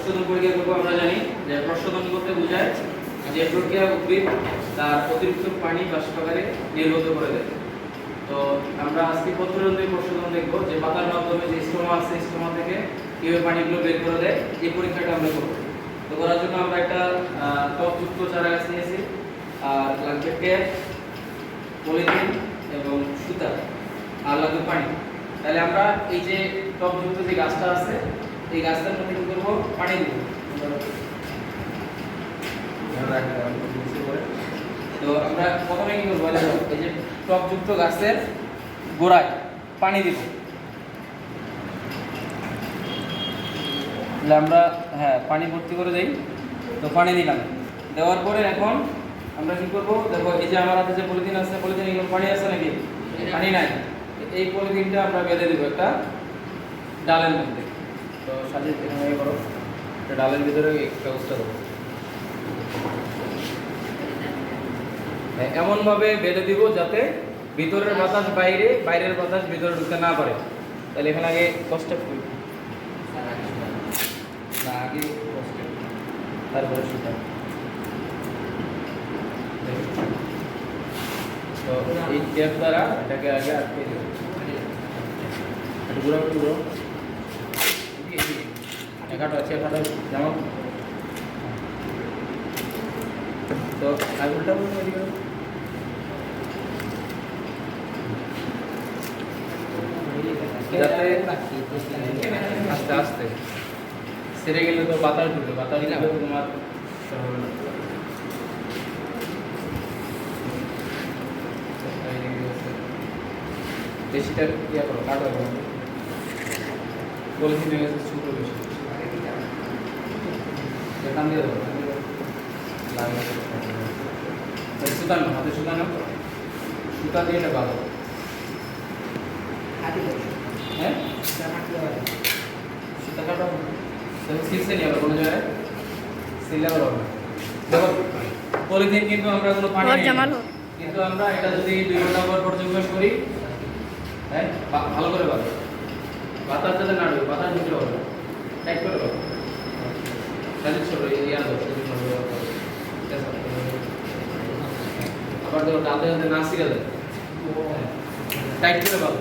প্রশোধন পরীক্ষা করব আমরা জানি যে প্রশোধন করতে বোঝায় যে প্রক্রিয়া উদ্ভিদ তার অতিরিক্ত পানি বাষ্পাগারে নির্গত করে দেয়। তো আমরা আজকে প্রতিরোধী প্রশোধন দেখব যে পাতার মাধ্যমে যে স্টোমা আছে স্টোমা থেকে কীভাবে পানিগুলো বের করে দেয় এই পরীক্ষাটা আমরা করব। তো করার জন্য আমরা একটা আহ, টবযুক্ত চারা গাছ নিয়েছি আর লাগবে ট্যাপ পলিথিন এবং সুতা আর লাগবে পানি। তাহলে আমরা এই যে টবযুক্ত যে গাছটা আছে এই মধ্যে কি করব পানি দেবো। তো আমরা প্রথমে কি করব দেখো, এই যে টবযুক্ত গাছের গোড়ায় পানি দিব। তাহলে আমরা হ্যাঁ পানি ভর্তি করে দেই। তো পানি দিলাম। দেওয়ার পরে এখন আমরা কি করব দেখো এই যে আমার হাতে যে পলিথিন আছে পলিথিন এগুলো পানি আছে নাকি? পানি নাই। এই পলিথিনটা আমরা বেঁধে দেবো একটা ডালের মধ্যে। তো সাজিয়ে এখানে করো। ডালের ভিতরে ব্যবস্থা দেবো হ্যাঁ, এমনভাবে বেঁধে দিব যাতে ভিতরের বাতাস বাইরে বাইরের বাতাস ভিতরে ঢুকতে না পারে। তাহলে এখানে আগে কষ্ট না আগে কষ্ট তারপরে সুতা তো এই টেপ দ্বারা এটাকে আগে আটকে দেবো একটু একাটো আছে একাটো যেমন তো উল্টা যাতে আস্তে আস্তে সেরে গেলে তো বাতাস ঢুকে বাতাস ঢুকে তোমার বেশিটা ইয়া করো, কাটো পলিথিন গেছে ছোট বেশি। দিয়ে সুতানো হাতে সুতানো সুতা দিয়ে এটা ভালো হ্যাঁ? সুতা কাটো। তুমি সিলসে নিয়ে কোনো জায়গায়? সিলে হবে। দেখো পলিথিন কিন্তু আমরা কোনো পানি। কিন্তু আমরা এটা যদি দুই ঘণ্টা পর পর্যবেক্ষণ করি হ্যাঁ ভালো করে পাবো বাতাস যাতে না ঢুকে বাতাস ঢুকলে হবে। টাইট করে পাবো কাজের ছোট ইয়া দাও আবার ধরো দাঁতে যাতে না ছিঁড়ে দেয় টাইট করে পাবো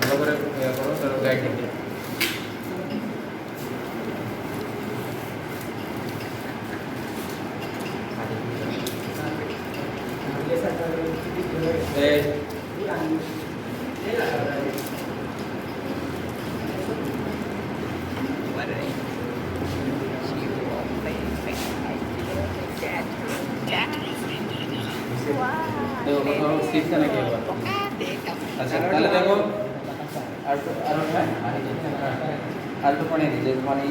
ভালো করে করো তারপর গাইড করো এই দেখো কোথাও ছিঁড়ছে নাকি এবার আচ্ছা তাহলে দেখো আর একটু- আর হ্যাঁ আর একটু পানি দিই যে পানি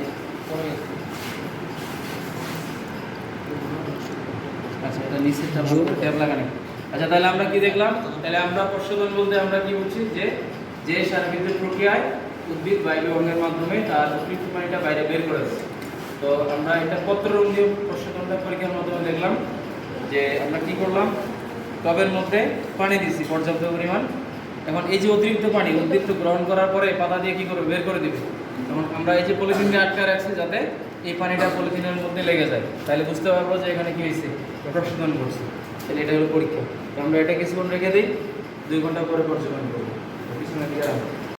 কমে গেছে আচ্ছা এটা নিচেরটা ভালো করে ট্যাপ লাগানো আচ্ছা তাহলে আমরা কি দেখলাম? তাহলে আমরা প্রশোধন বলতে আমরা কি বলছি? যে যে সারবিদ্যুৎ প্রক্রিয়ায় উদ্ভিদ বায়ু অঙ্গের মাধ্যমে তার অতিরিক্ত পানিটা বাইরে বের করে দেয়। তো আমরা এটা পত্ররং দিয়ে প্রশোধনটা পরীক্ষার মাধ্যমে দেখলাম যে আমরা কি করলাম? টবের মধ্যে পানি দিচ্ছি পর্যাপ্ত পরিমাণ। এখন এই যে অতিরিক্ত পানি উদ্ভিদ গ্রহণ করার পরে পাতা দিয়ে কি করবে? বের করে দিবে। তখন আমরা এই যে পলিথিনকে আটকে রাখছি যাতে এই পানিটা পলিথিনের মধ্যে লেগে যায়। তাহলে বুঝতে পারব যে এখানে কি হয়েছে? প্রশোধন করছে তাহলে এটা হলো পরীক্ষা। আমরা এটা কিছুক্ষণ রেখে দিই, দুই ঘণ্টা পরে পর্যবেক্ষণ করব। পিছনে দিকে